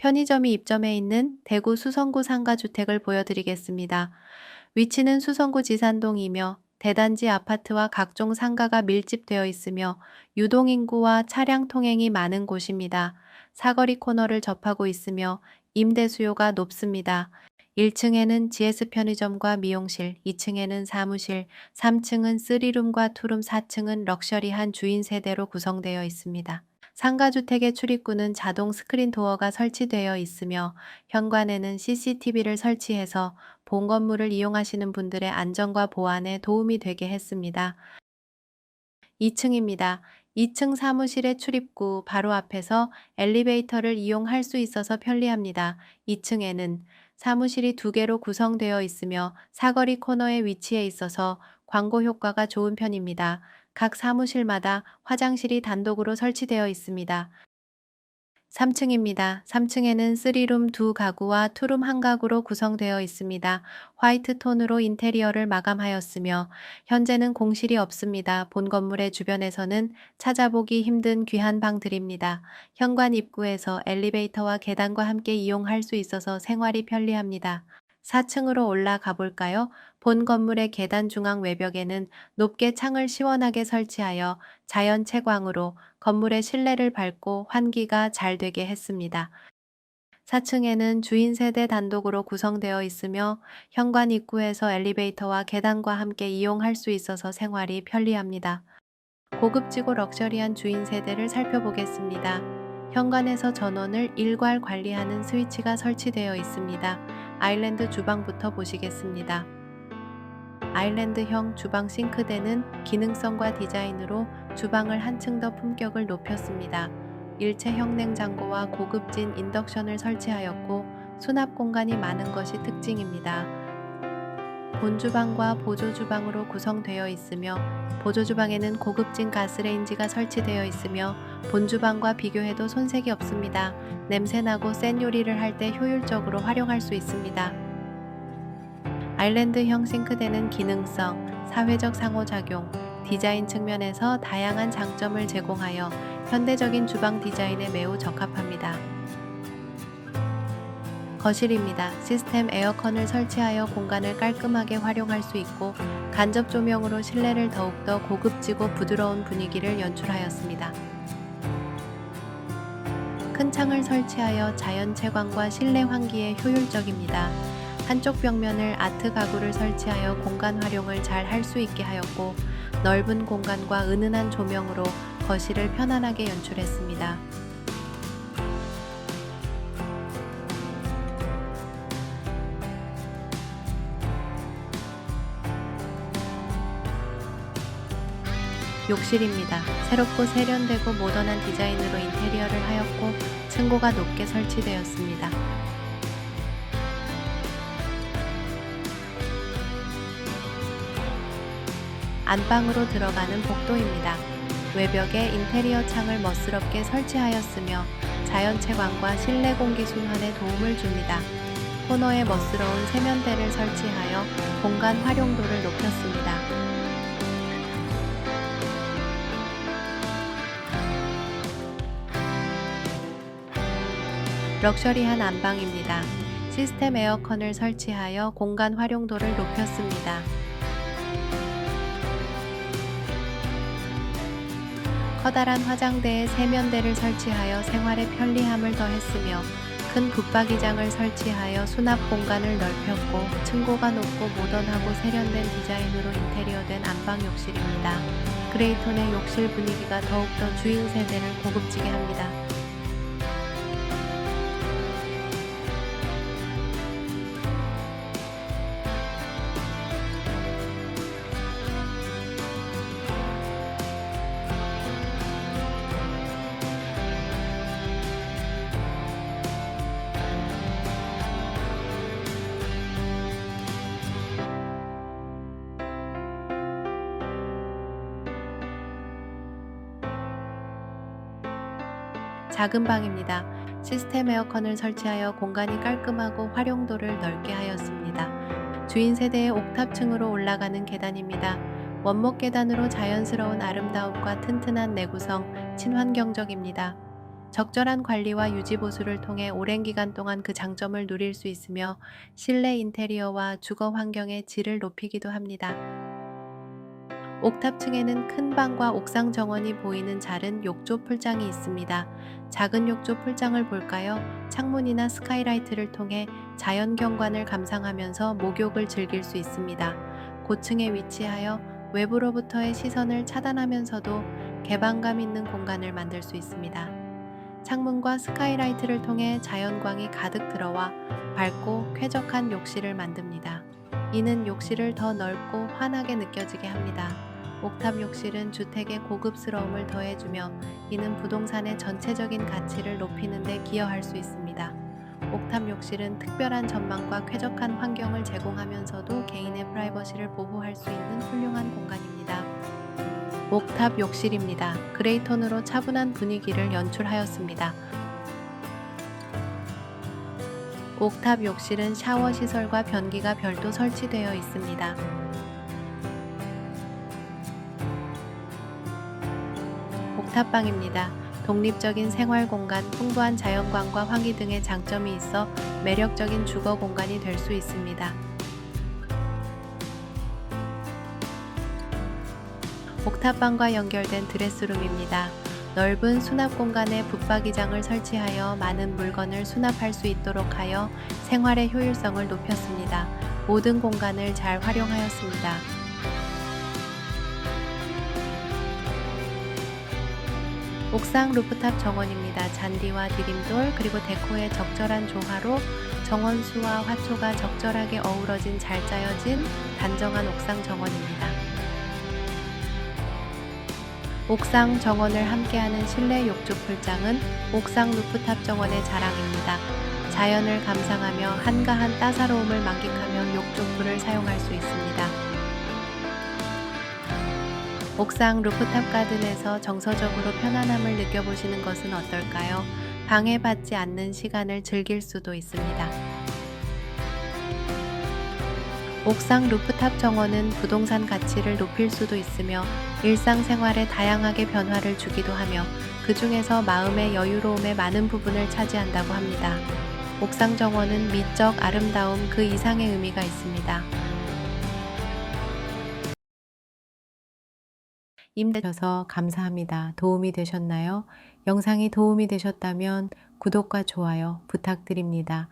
편의점이 입점해 있는 대구 수성구 상가주택을 보여드리겠습니다. 위치는 수성구 지산동이며 대단지 아파트와 각종 상가가 밀집되어 있으며 유동인구와 차량 통행이 많은 곳입니다. 사거리 코너를 접하고 있으며 임대 수요가 높습니다. 1층에는 GS 편의점과 미용실, 2층에는 사무실, 3층은 3룸과 2룸, 4층은 럭셔리한 주인 세대로 구성되어 있습니다. 상가주택의 출입구는 자동 스크린 도어가 설치되어 있으며 현관에는 CCTV를 설치해서 본 건물을 이용하시는 분들의 안전과 보안에 도움이 되게 했습니다. 2층입니다. 2층 사무실의 출입구 바로 앞에서 엘리베이터를 이용할 수 있어서 편리합니다. 2층에는 사무실이 두 개로 구성되어 있으며 사거리 코너에 위치해 있어서 광고 효과가 좋은 편입니다. 각 사무실마다 화장실이 단독으로 설치되어 있습니다. 3층입니다. 3층에는 3룸 두 가구와 투룸 한 가구로 구성되어 있습니다. 화이트 톤으로 인테리어를 마감하였으며 현재는 공실이 없습니다. 본 건물의 주변에서는 찾아보기 힘든 귀한 방들입니다. 현관 입구에서 엘리베이터와 계단과 함께 이용할 수 있어서 생활이 편리합니다. 4층으로 올라가 볼까요? 본 건물의 계단 중앙 외벽에는 높게 창을 시원하게 설치하여 자연 채광으로 건물의 실내를 밝고 환기가 잘 되게 했습니다. 4층에는 주인 세대 단독으로 구성되어 있으며 현관 입구에서 엘리베이터와 계단과 함께 이용할 수 있어서 생활이 편리합니다. 고급지고 럭셔리한 주인 세대를 살펴보겠습니다. 현관에서 전원을 일괄 관리하는 스위치가 설치되어 있습니다. 아일랜드 주방부터 보시겠습니다. 아일랜드형 주방 싱크대는 기능성과 디자인으로 주방을 한층 더 품격을 높였습니다. 일체형 냉장고와 고급진 인덕션을 설치하였고 수납 공간이 많은 것이 특징입니다. 본주방과 보조주방으로 구성되어 있으며 보조주방에는 고급진 가스레인지가 설치되어 있으며 본주방과 비교해도 손색이 없습니다. 냄새나고 센 요리를 할 때 효율적으로 활용할 수 있습니다. 아일랜드형 싱크대는 기능성, 사회적 상호작용, 디자인 측면에서 다양한 장점을 제공하여 현대적인 주방 디자인에 매우 적합합니다. 거실입니다. 시스템 에어컨을 설치하여 공간을 깔끔하게 활용할 수 있고 간접 조명으로 실내를 더욱더 고급지고 부드러운 분위기를 연출하였습니다. 큰 창을 설치하여 자연 채광과 실내 환기에 효율적입니다. 한쪽 벽면을 아트 가구를 설치하여 공간 활용을 잘 할 수 있게 하였고 넓은 공간과 은은한 조명으로 거실을 편안하게 연출했습니다. 욕실입니다. 새롭고 세련되고 모던한 디자인으로 인테리어를 하였고 층고가 높게 설치되었습니다. 안방으로 들어가는 복도입니다. 외벽에 인테리어 창을 멋스럽게 설치하였으며 자연 채광과 실내 공기 순환에 도움을 줍니다. 코너에 멋스러운 세면대를 설치하여 공간 활용도를 높였습니다. 럭셔리한 안방입니다. 시스템 에어컨을 설치하여 공간 활용도를 높였습니다. 커다란 화장대에 세면대를 설치하여 생활의 편리함을 더했으며 큰 붙박이장을 설치하여 수납 공간을 넓혔고 층고가 높고 모던하고 세련된 디자인으로 인테리어된 안방 욕실입니다. 그레이톤의 욕실 분위기가 더욱더 주인 세대를 고급지게 합니다. 작은 방입니다. 시스템 에어컨을 설치하여 공간이 깔끔하고 활용도를 넓게 하였습니다. 주인 세대의 옥탑층으로 올라가는 계단입니다. 원목 계단으로 자연스러운 아름다움과 튼튼한 내구성, 친환경적입니다. 적절한 관리와 유지 보수를 통해 오랜 기간 동안 그 장점을 누릴 수 있으며 실내 인테리어와 주거 환경의 질을 높이기도 합니다. 옥탑층에는 큰 방과 옥상 정원이 보이는 작은 욕조 풀장이 있습니다. 작은 욕조 풀장을 볼까요? 창문이나 스카이라이트를 통해 자연 경관을 감상하면서 목욕을 즐길 수 있습니다. 고층에 위치하여 외부로부터의 시선을 차단하면서도 개방감 있는 공간을 만들 수 있습니다. 창문과 스카이라이트를 통해 자연광이 가득 들어와 밝고 쾌적한 욕실을 만듭니다. 이는 욕실을 더 넓고 환하게 느껴지게 합니다. 옥탑 욕실은 주택의 고급스러움을 더해주며 이는 부동산의 전체적인 가치를 높이는 데 기여할 수 있습니다. 옥탑 욕실은 특별한 전망과 쾌적한 환경을 제공하면서도 개인의 프라이버시를 보호할 수 있는 훌륭한 공간입니다. 옥탑 욕실입니다. 그레이톤으로 차분한 분위기를 연출하였습니다. 옥탑 욕실은 샤워 시설과 변기가 별도 설치되어 있습니다. 옥탑방입니다. 독립적인 생활 공간, 풍부한 자연광과 환기 등의 장점이 있어 매력적인 주거 공간이 될 수 있습니다. 옥탑방과 연결된 드레스룸입니다. 넓은 수납 공간에 붙박이장을 설치하여 많은 물건을 수납할 수 있도록 하여 생활의 효율성을 높였습니다. 모든 공간을 잘 활용하였습니다. 옥상 루프탑 정원입니다. 잔디와 디딤돌 그리고 데코의 적절한 조화로 정원수와 화초가 적절하게 어우러진 잘 짜여진 단정한 옥상 정원입니다. 옥상 정원을 함께하는 실내 욕조 풀장은 옥상 루프탑 정원의 자랑입니다. 자연을 감상하며 한가한 따사로움을 만끽하며 욕조풀을 사용할 수 있습니다. 옥상 루프탑 가든에서 정서적으로 편안함을 느껴보시는 것은 어떨까요? 방해받지 않는 시간을 즐길 수도 있습니다. 옥상 루프탑 정원은 부동산 가치를 높일 수도 있으며 일상생활에 다양하게 변화를 주기도 하며 그 중에서 마음의 여유로움의 많은 부분을 차지한다고 합니다. 옥상 정원은 미적 아름다움 그 이상의 의미가 있습니다. 임대셔서 감사합니다. 도움이 되셨나요? 영상이 도움이 되셨다면 구독과 좋아요 부탁드립니다.